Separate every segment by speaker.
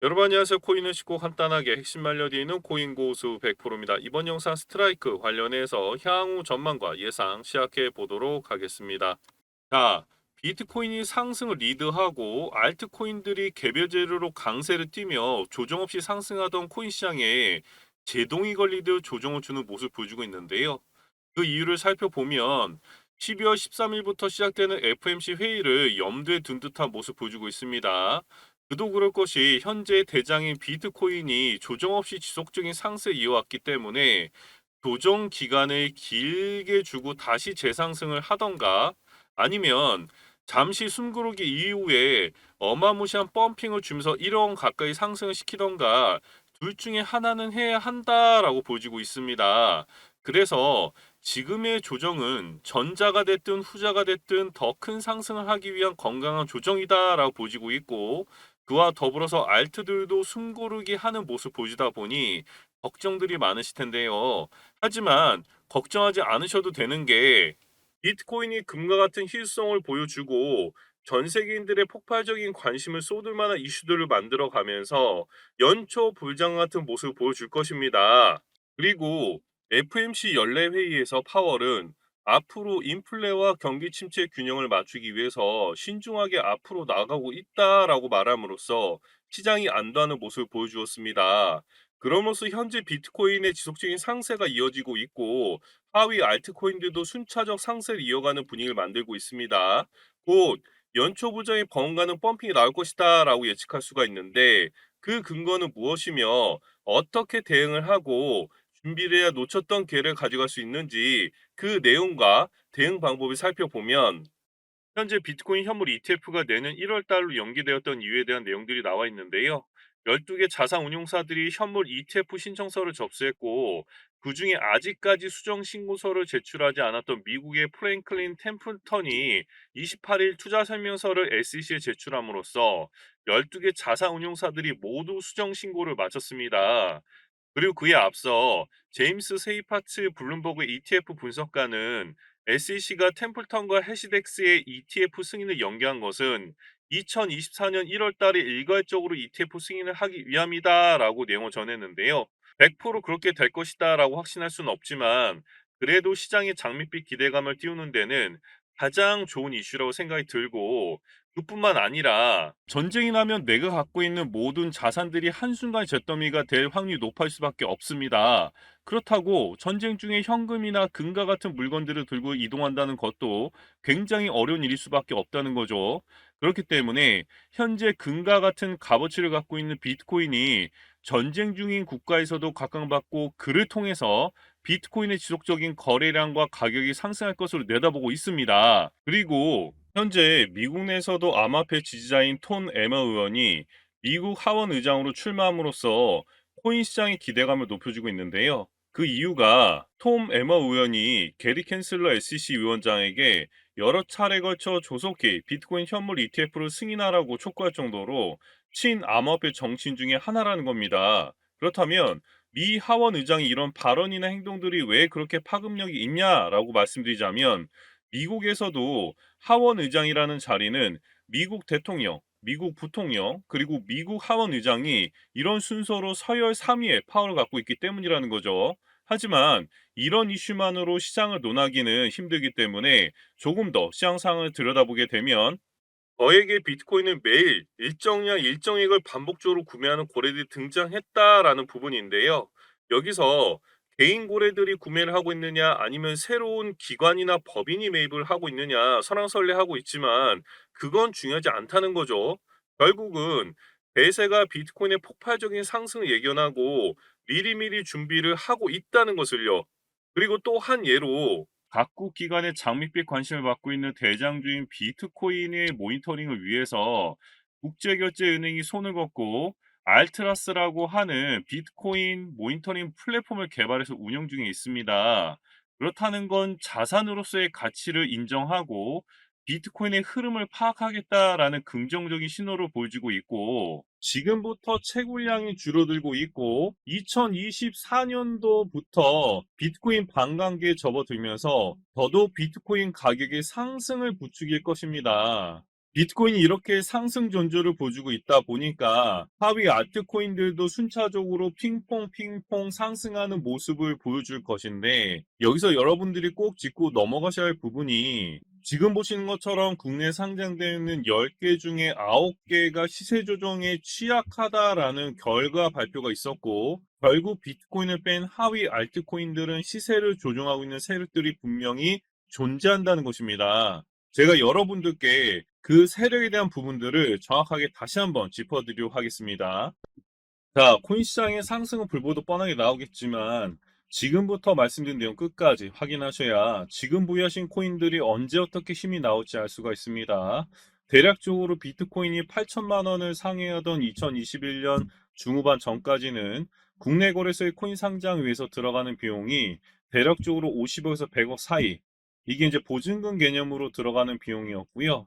Speaker 1: 여러분 안녕하세요. 코인은 쉽고 간단하게 핵심 말려드리는 코인 고수 100%입니다. 이번 영상 스트라이크 관련해서 향후 전망과 예상 시작해 보도록 하겠습니다. 자, 비트코인이 상승을 리드하고 알트코인들이 개별 재료로 강세를 띠며 조정 없이 상승하던 코인 시장에 제동이 걸리듯 조정을 주는 모습을 보여주고 있는데요. 그 이유를 살펴보면 12월 13일부터 시작되는 FMC 회의를 염두에 둔 듯한 모습 보여주고 있습니다. 그도 그럴 것이 현재 대장인 비트코인이 조정 없이 지속적인 상승을 이어왔기 때문에 조정 기간을 길게 주고 다시 재상승을 하던가 아니면 잠시 숨고르기 이후에 어마무시한 펌핑을 주면서 1억 원 가까이 상승을 시키던가 둘 중에 하나는 해야 한다라고 보여지고 있습니다. 그래서 지금의 조정은 전자가 됐든 후자가 됐든 더 큰 상승을 하기 위한 건강한 조정이다라고 보여지고 있고 그와 더불어서 알트들도 숨고르기 하는 모습 보이다 보니 걱정들이 많으실 텐데요. 하지만 걱정하지 않으셔도 되는 게 비트코인이 금과 같은 희소성을 보여주고 전 세계인들의 폭발적인 관심을 쏟을 만한 이슈들을 만들어 가면서 연초 불장 같은 모습을 보여줄 것입니다. 그리고 FMC 연례 회의에서 파월은 앞으로 인플레와 경기 침체 균형을 맞추기 위해서 신중하게 앞으로 나가고 있다라고 말함으로써 시장이 안도하는 모습을 보여주었습니다. 그러면서 현재 비트코인의 지속적인 상세가 이어지고 있고 하위 알트코인들도 순차적 상세를 이어가는 분위기를 만들고 있습니다. 곧 연초 부정의 버금가는 펌핑이 나올 것이다 라고 예측할 수가 있는데 그 근거는 무엇이며 어떻게 대응을 하고 준비를 해야 놓쳤던 기회를 가져갈 수 있는지 그 내용과 대응 방법을 살펴보면 현재 비트코인 현물 ETF가 내년 1월 달로 연기되었던 이유에 대한 내용들이 나와 있는데요. 12개 자산 운용사들이 현물 ETF 신청서를 접수했고 그 중에 아직까지 수정 신고서를 제출하지 않았던 미국의 프랭클린 템플턴이 28일 투자 설명서를 SEC에 제출함으로써 12개 자산 운용사들이 모두 수정 신고를 마쳤습니다. 그리고 그에 앞서 제임스 세이파츠 블룸버그 ETF 분석가는 SEC가 템플턴과 해시덱스의 ETF 승인을 연기한 것은 2024년 1월 달에 일괄적으로 ETF 승인을 하기 위함이다라고 내용을 전했는데요. 100% 그렇게 될 것이다라고 확신할 수는 없지만 그래도 시장의 장밋빛 기대감을 띄우는 데는 가장 좋은 이슈라고 생각이 들고 그뿐만 아니라 전쟁이 나면 내가 갖고 있는 모든 자산들이 한순간 잿더미가 될 확률이 높을 수밖에 없습니다. 그렇다고 전쟁 중에 현금이나 금과 같은 물건들을 들고 이동한다는 것도 굉장히 어려운 일일 수밖에 없다는 거죠. 그렇기 때문에 현재 금과 같은 값어치를 갖고 있는 비트코인이 전쟁 중인 국가에서도 각광받고 그를 통해서 비트코인의 지속적인 거래량과 가격이 상승할 것으로 내다보고 있습니다. 그리고 현재 미국 내에서도 암호화폐 지지자인 톤 에머 의원이 미국 하원 의장으로 출마함으로써 코인 시장의 기대감을 높여주고 있는데요. 그 이유가 톰 에머 의원이 게리 캔슬러 SEC 위원장에게 여러 차례 걸쳐 조속히 비트코인 현물 ETF를 승인하라고 촉구할 정도로 친암호화폐 정치인 중에 하나라는 겁니다. 그렇다면 미 하원 의장이 이런 발언이나 행동들이 왜 그렇게 파급력이 있냐라고 말씀드리자면 미국에서도 하원 의장이라는 자리는 미국 대통령, 미국 부통령, 그리고 미국 하원 의장이 이런 순서로 서열 3위의 파워를 갖고 있기 때문이라는 거죠. 하지만 이런 이슈만으로 시장을 논하기는 힘들기 때문에 조금 더 시장 상황을 들여다보게 되면 저에게 비트코인은 매일 일정량 일정액을 반복적으로 구매하는 고래들이 등장했다라는 부분인데요. 여기서 개인 고래들이 구매를 하고 있느냐 아니면 새로운 기관이나 법인이 매입을 하고 있느냐 설왕설래하고 있지만 그건 중요하지 않다는 거죠. 결국은 대세가 비트코인의 폭발적인 상승을 예견하고 미리미리 준비를 하고 있다는 것을요. 그리고 또 한 예로 각국 기관의 장밋빛 관심을 받고 있는 대장주인 비트코인의 모니터링을 위해서 국제결제은행이 손을 걷고 알트라스라고 하는 비트코인 모니터링 플랫폼을 개발해서 운영 중에 있습니다. 그렇다는 건 자산으로서의 가치를 인정하고 비트코인의 흐름을 파악하겠다라는 긍정적인 신호를 보여주고 있고 지금부터 채굴량이 줄어들고 있고 2024년도부터 비트코인 반감기에 접어들면서 더더욱 비트코인 가격의 상승을 부추길 것입니다. 비트코인이 이렇게 상승 전조를 보여주고 있다 보니까 하위 알트코인들도 순차적으로 핑퐁 핑퐁 상승하는 모습을 보여줄 것인데 여기서 여러분들이 꼭 짚고 넘어가셔야 할 부분이 지금 보시는 것처럼 국내 상장되는 10개 중에 9개가 시세 조정에 취약하다라는 결과 발표가 있었고 결국 비트코인을 뺀 하위 알트코인들은 시세를 조정하고 있는 세력들이 분명히 존재한다는 것입니다. 제가 여러분들께 그 세력에 대한 부분들을 정확하게 다시 한번 짚어드리도록 하겠습니다. 자, 코인 시장의 상승은 불보듯 뻔하게 나오겠지만 지금부터 말씀드린 내용 끝까지 확인하셔야 지금 보유하신 코인들이 언제 어떻게 힘이 나올지 알 수가 있습니다. 대략적으로 비트코인이 8천만 원을 상회하던 2021년 중후반 전까지는 국내 거래소의 코인 상장 위해서 들어가는 비용이 대략적으로 50억에서 100억 사이 이게 이제 보증금 개념으로 들어가는 비용이었고요.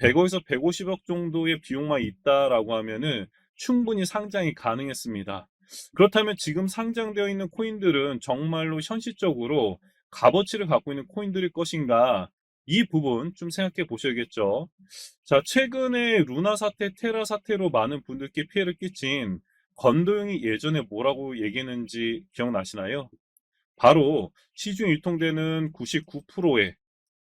Speaker 1: 100억에서 150억 정도의 비용만 있다라고 하면은 충분히 상장이 가능했습니다. 그렇다면 지금 상장되어 있는 코인들은 정말로 현실적으로 값어치를 갖고 있는 코인들일 것인가? 이 부분 좀 생각해 보셔야겠죠. 자, 최근에 루나 사태, 테라 사태로 많은 분들께 피해를 끼친 건도영이 예전에 뭐라고 얘기했는지 기억나시나요? 바로 시중에 유통되는 99%의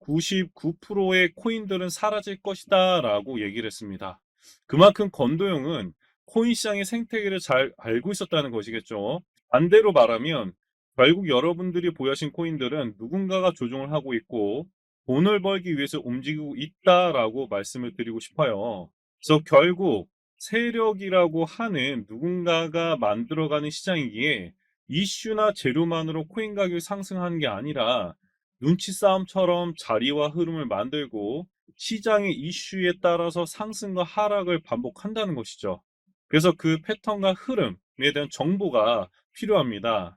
Speaker 1: 99%의 코인들은 사라질 것이다 라고 얘기를 했습니다. 그만큼 건도영은 코인 시장의 생태계를 잘 알고 있었다는 것이겠죠. 반대로 말하면 결국 여러분들이 보유하신 코인들은 누군가가 조종을 하고 있고 돈을 벌기 위해서 움직이고 있다라고 말씀을 드리고 싶어요. 그래서 결국 세력이라고 하는 누군가가 만들어가는 시장이기에 이슈나 재료만으로 코인 가격이 상승하는 게 아니라 눈치 싸움처럼 자리와 흐름을 만들고 시장의 이슈에 따라서 상승과 하락을 반복한다는 것이죠. 그래서 그 패턴과 흐름에 대한 정보가 필요합니다.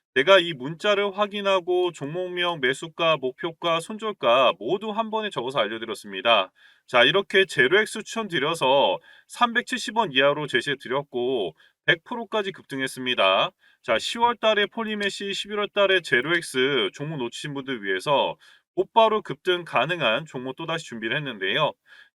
Speaker 1: 내가 이 문자를 확인하고 종목명, 매수가, 목표가, 손절가 모두 한 번에 적어서 알려드렸습니다. 자, 이렇게 제로엑스 추천드려서 370원 이하로 제시해 드렸고 100%까지 급등했습니다. 자, 10월 달에 폴리메시, 11월 달에 제로엑스 종목 놓치신 분들 위해서 곧바로 급등 가능한 종목 또다시 준비를 했는데요.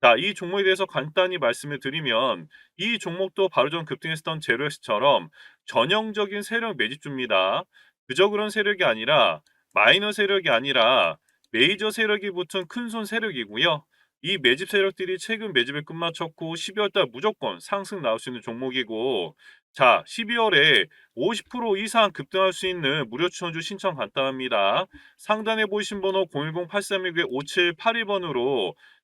Speaker 1: 자, 이 종목에 대해서 간단히 말씀을 드리면 이 종목도 바로 전 급등했었던 제로엑스처럼 전형적인 세력 매집주입니다. 그저 그런 세력이 아니라 마이너 세력이 아니라 메이저 세력이 붙은 큰손 세력이고요. 이 매집 세력들이 최근 매집을 끝마쳤고 12월 달 무조건 상승 나올 수 있는 종목이고 자 12월에 50% 이상 급등할 수 있는 무료 추천주 신청 간단합니다. 상단에 보이신 번호 010-8319-5782번으로